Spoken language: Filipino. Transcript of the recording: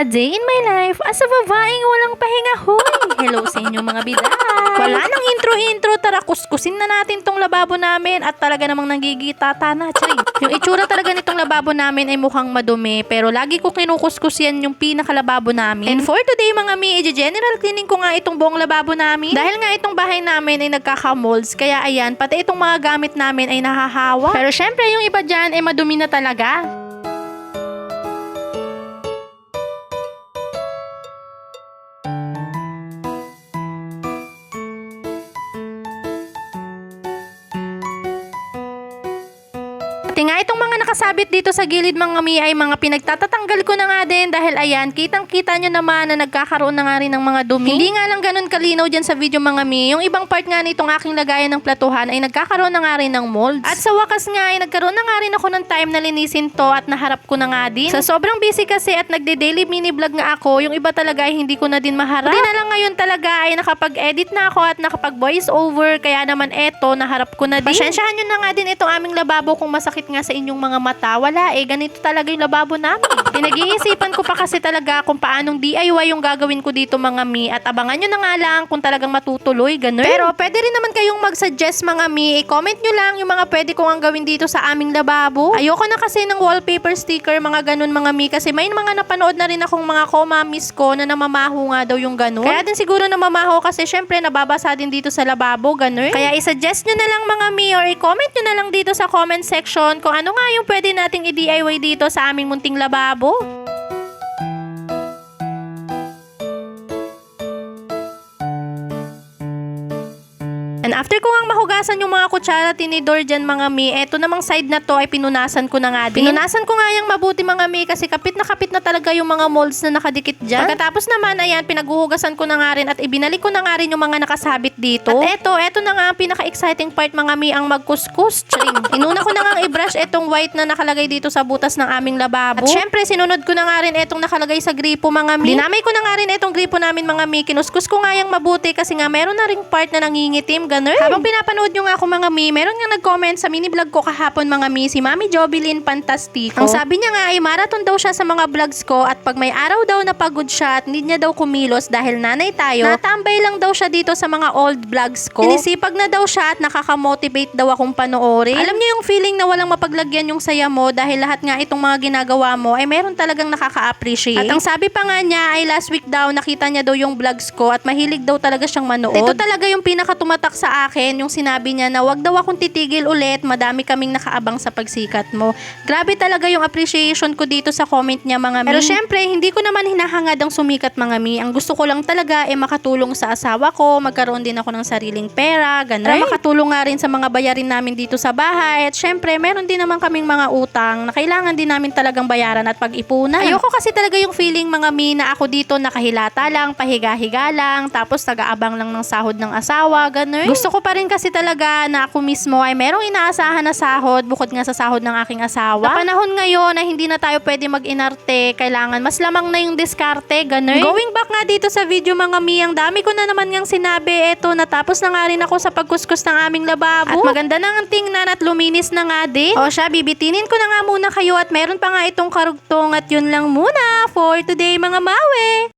A day in my life as a babaeng walang pahinga hoy. Hello sa inyo mga biday. Wala nang intro-intro, tara kuskusin na natin tong lababo namin at talaga namang nagigitata na. Charing. Yung itsura talaga nitong lababo namin ay mukhang madumi pero lagi ko kinukuskus yung pinakalababo namin. And for today mga mi, i-general cleaning ko nga itong buong lababo namin. Dahil nga itong bahay namin ay nagkaka-molds kaya ayan, pati itong mga gamit namin ay nahahawa. Pero syempre yung iba dyan ay madumi na talaga. Nga itong mga nakasabit dito sa gilid mga mi ay mga pinagtatatanggal ko na nga din dahil ayan, kitang-kita nyo naman na nagkakaroon na nga rin ng mga dumi. Hindi nga lang ganun kalinaw dyan sa video mga mi. Yung ibang part nga nitong aking lagayan ng platuhan ay nagkakaroon na nga rin ng molds. At sa wakas nga ay nagkaroon na nga rin ako ng time na linisin to at naharap ko na nga din. Sa sobrang busy kasi at nagde-daily mini vlog nga ako, yung iba talaga ay hindi ko na din maharap. Hindi na lang ngayon talaga ay nakapag-edit na ako at nakapag voice over kaya naman eto naharap ko na din. Pasensyahan nyo na nga din itong aming lababo kung masakit nga sa inyong mga mata. Wala eh, ganito talaga yung lababo namin. Pinag-iisipan ko pa kasi talaga kung paanong DIY yung gagawin ko dito mga mi at abangan nyo na nga lang kung talagang matutuloy, ganun. Pero pwede rin naman kayong mag-suggest mga mi, i-comment nyo lang yung mga pwede kong ang gawin dito sa aming lababo. Ayoko na kasi ng wallpaper sticker, mga ganun mga mi, kasi may mga napanood na rin akong mga komamis ko na namamaho nga daw yung ganun. Kaya din siguro namamaho kasi syempre nababasa din dito sa lababo, ganun. Kaya i-suggest nyo na lang mga mi or i-comment nyo na lang dito sa comment section kung ano nga yung pwede nating i-DIY dito sa aming munting lababo. acabou? And after ko nga mahugasan yung mga kutsara tinidor dyan mga mi, eto namang side na to ay pinunasan ko na nga din. Pinunasan ko nga yung mabuti mga mi kasi kapit na kapit na talaga yung mga molds na nakadikit dyan. Pagkatapos naman ayan, pinaghuhugasan ko na nga rin at ibinalik ko na nga rin yung mga nakasabit dito. At eto, eto na nga ang pinaka-exciting part mga mi, ang magkuskus. Charing. Inuna ko na nga i-brush etong white na nakalagay dito sa butas ng aming lababo. At syempre, sinunod ko na nga rin etong nakalagay sa gripo mga mi. Dinamay ko na nga rin etong gripo namin mga mi. Kinuskus ko nga yung mabuti kasi nga meron na ring part na nangingitim, ganun. Habang pinapanood nyo nga ako mga mi, meron nga nag-comment sa mini vlog ko kahapon mga mi, si Mami Jobilin Fantastico. Ang sabi niya nga ay marathon daw siya sa mga vlogs ko at pag may araw daw na pagod siya at need niya daw kumilos dahil nanay tayo, natambay lang daw siya dito sa mga old vlogs ko. Sinisipag na daw siya at nakaka-motivate daw akong panoorin. Alam niyo yung feeling na walang mapaglagyan yung saya mo dahil lahat nga itong mga ginagawa mo ay meron talagang nakaka-appreciate. At ang sabi pa nga niya ay last week daw nakita niya daw yung vlogs ko at mahilig daw talaga siyang manood. Ito talaga yung pinakatumatak sa akin, yung sinabi niya na wag daw akong titigil ulit, madami kaming nakaabang sa pagsikat mo. Grabe talaga yung appreciation ko dito sa comment niya mga mi. Pero syempre, hindi ko naman hinahangad ang sumikat mga mi. Ang gusto ko lang talaga ay makatulong sa asawa ko, magkaroon din ako ng sariling pera, ganun. Para makatulong nga rin sa mga bayarin namin dito sa bahay. At syempre, meron din naman kaming mga utang na kailangan din namin talagang bayaran at pag-ipunan. Ayoko kasi talaga yung feeling mga mi na ako dito nakahilata lang, pahiga-higa lang, tapos taga-abang lang ng sahod ng asawa, ganun. Gusto ko pa rin kasi talaga na ako mismo ay merong inaasahan na sahod bukod nga sa sahod ng aking asawa. Sa panahon ngayon na hindi na tayo pwede mag-inarte, kailangan mas lamang na yung diskarte, ganun. Going back nga dito sa video mga mi, ang dami ko na naman ngang sinabi, eto natapos na nga rin ako sa pagkuskus ng aming lababo. At maganda na ang tingnan at luminis na nga din. O siya, bibitinin ko na nga muna kayo at meron pa nga itong karugtong at yun lang muna for today mga mawe.